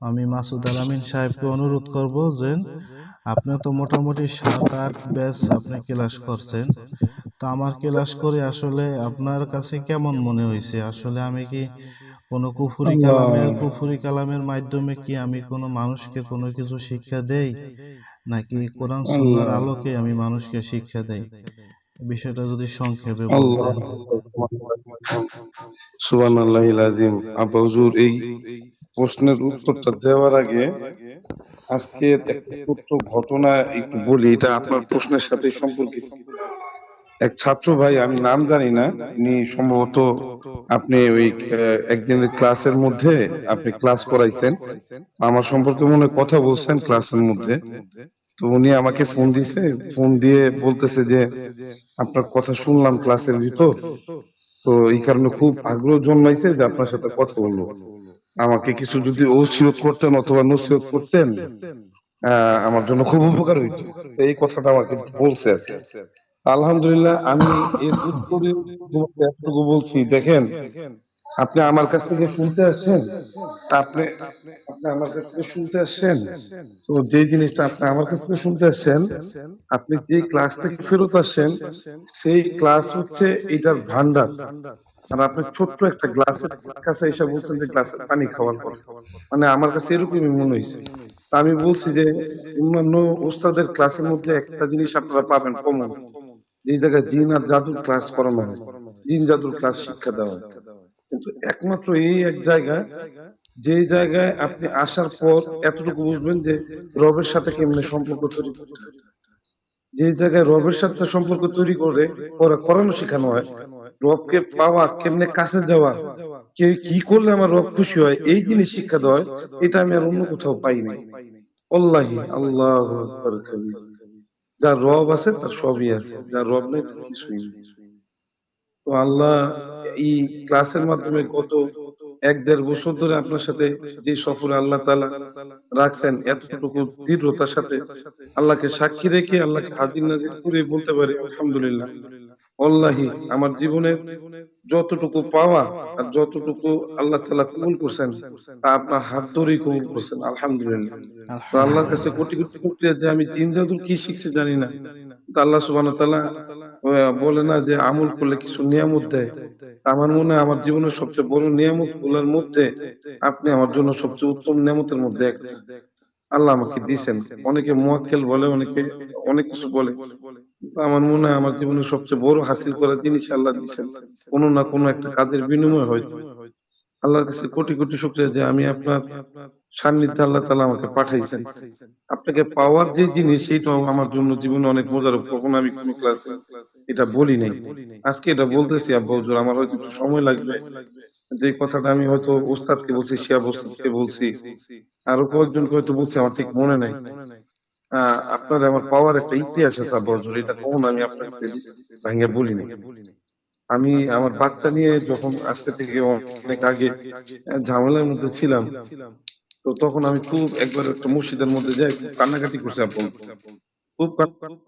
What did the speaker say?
আমি মাসুদ আলামিন সাহেবকে অনুরোধ করব যে আপনি তো মোটামুটি সাত আট ব্যাচ আপনি ক্লাস করছেন। তো আমার ক্লাস করে আসলে আপনার কাছে কেমন মনে হয়েছে? আসলে আমি কি কোনো কুফুরি কালামের কুফুরি কালামের মাধ্যমে কি আমি কোনো মানুষকে কোনো কিছু শিক্ষা দেই? নাকি কোরআন সুন্নাহর আলোকে আমি মানুষকে শিক্ষা দেই? বিষয়টা যদি সংক্ষেপে বলতেন আল্লাহ। আজিম আব্বা হুজুর, এই প্রশ্নের উত্তরটা দেওয়ার আগে আজকে একটা ছোট্ট ঘটনা একটু বলি, এটা আপনার প্রশ্নের সাথে সম্পর্কিত। এক ছাত্র ভাই, আমি নাম জানি না উনি সম্ভবত আপনি ওই একদিনের ক্লাসের মধ্যে আপনি ক্লাস করাইছেন। আমার সম্পর্কে মনে কথা বলছেন ক্লাসের মধ্যে। তো উনি আমাকে ফোন দিছে, ফোন দিয়ে বলতেছে যে, আপনার কথা শুনলাম ক্লাসের ভিতর। তো এই কারণে খুব আগ্রহ জন্মাইছে যে আপনার সাথে কথা বলব। আমাকে কিছু যদি ওসিয়ত করতেন অথবা নসিহত করতেন আমার জন্য খুব উপকার হইতো। এই কথাটা আমাকে বলছে কি। আলহামদুলিল্লাহ, আমি এর উত্তরে তোমাকে এতটুকু বলছি, দেখেন আপনি আমার কাছ থেকে শুনতে আসছেন? আপনি আপনি আমার কাছ থেকে শুনতে আসছেন? তো যে জিনিসটা আপনি আমার কাছ থেকে শুনতে আসছেন, আপনি যে ক্লাস থেকে ফেরত আসছেন, সেই ক্লাস হচ্ছে এটার ভান্ডার আর আপনি ছোট্ট একটা গ্লাসের কাছে এসে বলছেন যে গ্লাসের পানি খাওয়ার পর। মানে আমার কাছে এরকমই মনে হয়েছে। আমি বলছি যে অন্যান্য ওস্তাদের ক্লাসের মধ্যে একটা জিনিস আপনারা পাবেন কমন যে জায়গায় জিন আর জাদুর ক্লাস করানো জিন জাদুর ক্লাস শিক্ষা দেওয়া হয়। কিন্তু একমাত্র এই এক জায়গায় যে জায়গায় আপনি আসার পর এতটুকু বুঝবেন যে রবের সাথে কেমনে সম্পর্ক তৈরি করতে যে জায়গায় রবের সাথে সম্পর্ক তৈরি করে করা করানো শেখানো হয়, রবকে পাওয়া, কেমনে কাছে যাওয়া, কে কি করলে আমার রব খুশি হয়, এই জিনিস শিক্ষা দেওয়া এটা আমি আর অন্য কোথাও পাইনি আল্লাহি আল্লাহ যার রব আছে, তার সবই আছে, যার রব নেই, তার কিছুই নেই। তো আল্লাহ এই ক্লাসের মাধ্যমে গত এক দেড় বছর ধরে আপনার সাথে যে সফরে আল্লাহ তালা রাখছেন এতটুকু দৃঢ়তার সাথে আল্লাহকে সাক্ষী রেখে আল্লাহকে হাজির নাজির করে বলতে পারি আলহামদুলিল্লাহ। আল্লাহি আমার জীবনের যতটুকু পাওয়া আর যতটুকু আল্লাহ তালা কবুল করছেন তা আপনার হাত ধরেই কবুল করছেন আলহামদুলিল্লাহ। আল্লাহর কাছে কোটি কোটি শুকরিয়া যে আমি জিন কি শিখছি জানি না। তো আল্লাহ তাআলা আহ, বলে না যে আমল করলে কিছু নিয়ামত দেয়। আমার মনে হয় আমার জীবনের সবচেয়ে বড় নিয়ামতগুলোর মধ্যে আপনি আমার জন্য সবচেয়ে উত্তম নিয়ামতের মধ্যে একটা। আল্লাহ আমাকে দিয়েছেন। অনেকে মোয়াক্কেল বলে, অনেকে অনেক কিছু বলে। আমার মনে হয় আমার জীবনের সবচেয়ে বড় হাসিল করা জিনিস আল্লাহ দিয়েছেন। কোনো না কোনো একটা কাজের বিনিময় হয়তো। আল্লাহর কাছে কোটি কোটি শুকরিয়া যে আমি আপনার সান্নিধ্যে আল্লাহ তালা আমাকে পাঠাইছেন। আপনাকে পাওয়ার যে জিনিস, সেটাও আমার জন্য জীবনে অনেক মজার। কখনো আমি কোনো ক্লাসে এটা বলি নাই। আজকে এটা বলতেছি, আব্বা হুজুর, আমার হয়তো একটু সময় লাগবে। যে কথাটা আমি হয়তো ওস্তাদকে বলছি, শিয়া ওস্তাদকে বলছি, আরও কয়েকজনকে হয়তো বলছি, আমার ঠিক মনে নাই। আপনার আমার পাওয়ার একটা ইতিহাস আছে, আব্বা হুজুর, এটা কখনো আমি আপনার কাছে বলি নাই। আমি আমার বাচ্চা নিয়ে যখন আজকে থেকে অনেক আগে ঝামেলার মধ্যে ছিলাম, তো তখন আমি খুব একবার একটা মসজিদের মধ্যে যাই কান্নাকাটি করছি আপন খুব